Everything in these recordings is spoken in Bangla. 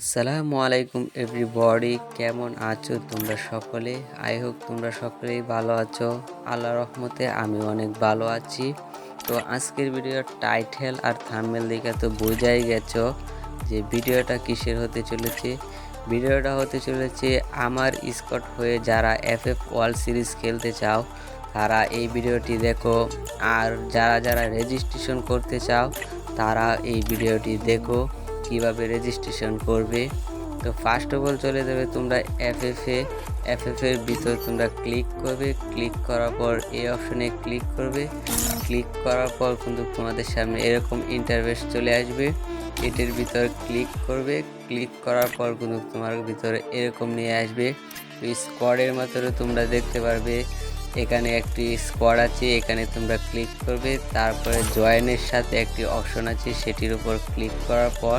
আসসালামু আলাইকুম এভরিবডি, কেমন আছো তোমরা সকলে? আই হোক তোমরা সকলেই ভালো আছো। আল্লাহ রহমতে আমি অনেক ভালো আছি। তো আজকের ভিডিওর টাইটেল আর থাম্বনেল দেখে তো বোঝাই গেছো যে ভিডিওটা কিসের হতে চলেছে। ভিডিওটা হতে চলেছে আমার স্কট হয়ে যারা এফ এফ ওয়ার্ল্ড সিরিজ খেলতে চাও, তারা এই ভিডিওটি দেখো। আর যারা যারা রেজিস্ট্রেশন করতে চাও, তারা এই ভিডিওটি দেখো। কীভাবে রেজিস্ট্রেশন করবে? তো ফার্স্ট অফ অল চলে যাবে তোমরা F F A F F এর ভিতর তোমরা ক্লিক করবে। ক্লিক করার পর এই অপশনে ক্লিক করবে। ক্লিক করার পর কিন্তু তোমাদের সামনে এরকম ইন্টারভেস চলে আসবে। এটির ভিতর ক্লিক করবে। ক্লিক করার পর কিন্তু তোমার ভিতরে এরকম নিয়ে আসবে। স্কোয়াডের মাধ্যমে তোমরা দেখতে পারবে এখানে একটি স্কোয়াড আছে, এখানে তোমরা ক্লিক করবে, তারপরে জয়েনের সাথে একটি অপশন আছে, সেটির উপর ক্লিক করার পর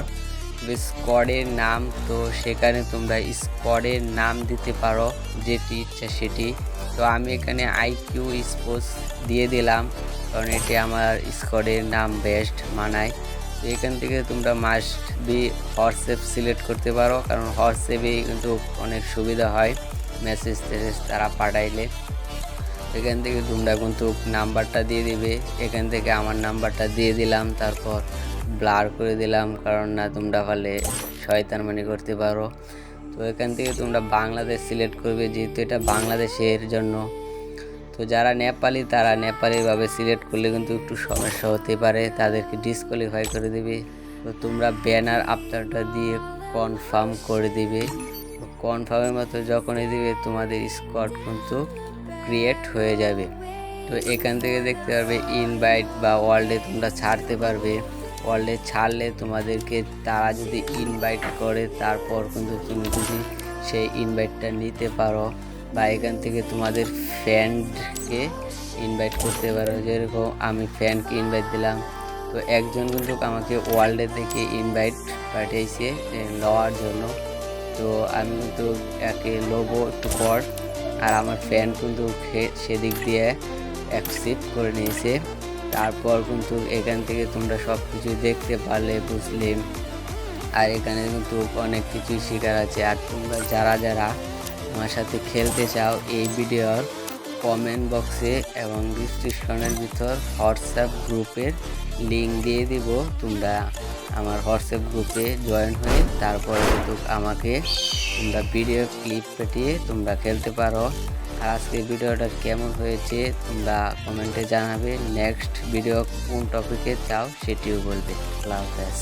স্কোয়াডের নাম, তো সেখানে তোমরা স্কোয়াডের নাম দিতে পারো, যেটি ইচ্ছা সেটি। তো আমি এখানে আইকিউ স্পোর্টস দিয়ে দিলাম, কারণ এটি আমার স্কোয়াডের নাম বেস্ট মানায়। তো এখান থেকে তোমরা মাস্ট বি হোয়াটসঅ্যাপ সিলেক্ট করতে পারো, কারণ হোয়াটসঅ্যাপে কিন্তু অনেক সুবিধা হয় মেসেজ টেসেজ তারা পাঠাইলে। এখান থেকে তোমরা কিন্তু নাম্বারটা দিয়ে দিবে। এখান থেকে আমার নাম্বারটা দিয়ে দিলাম, তারপর ব্লার করে দিলাম, কারণ না তোমরা পারলে শয়তান মানি করতে পারো। তো এখান থেকে তোমরা বাংলাদেশ সিলেক্ট করবে, যেহেতু এটা বাংলাদেশের জন্য। তো যারা নেপালি, তারা নেপালিভাবে সিলেক্ট করলে কিন্তু একটু সমস্যা হতে পারে, তাদেরকে ডিসকোয়ালিফাই করে দেবে। তো তোমরা ব্যানার আফটারটা দিয়ে কনফার্ম করে দিবে। কনফার্মের মতো যখনই দিবে, তোমাদের স্কট কিন্তু ক্রিয়েট হয়ে যাবে। তো এখান থেকে দেখতে পারবে ইনভাইট বা ওয়ার্ল্ডে তোমরা ছাড়তে পারবে। ওয়ার্ল্ডে ছাড়লে তোমাদেরকে তারা যদি ইনভাইট করে, তারপর কিন্তু তুমি যদি সেই ইনভাইটটা নিতে পারো বা এখান থেকে তোমাদের ফ্যানকে ইনভাইট করতে পারো। যেরকম আমি ফ্যানকে ইনভাইট দিলাম। তো একজন কিন্তু আমাকে ওয়ার্ল্ডে থেকে ইনভাইট পাঠিয়েছে নেওয়ার জন্য। তো আমি কিন্তু একে লোবো একটু পর আর আমার ফ্যান কিন্তু সেদিক দিয়ে অ্যাকসেপ্ট করে নিয়েছে। তারপর কিন্তু এখান থেকে তোমরা সব কিছু দেখতে পারলে, বুঝলে। আর এখানে কিন্তু অনেক কিছুই শেখার আছে। আর তোমরা যারা যারা আমার সাথে খেলতে চাও, এই ভিডিওর কমেন্ট বক্সে এবং ডিসক্রিপশনের ভিতর হোয়াটসঅ্যাপ গ্রুপের লিঙ্ক দিয়ে দিব। তোমরা আমার হোয়াটসঅ্যাপ গ্রুপে জয়েন হয়ে তারপরে কিন্তু আমাকে তোমরা ভিডিও ক্লিপ পেটিয়ে তোমরা খেলতে পারো। আর আজকে ভিডিওটা কেমন হয়েছে তোমরা কমেন্টে জানাবে। নেক্সট ভিডিও কোন টপিকে চাও সেটিও বলবে। আল্লাহ হাফেজ।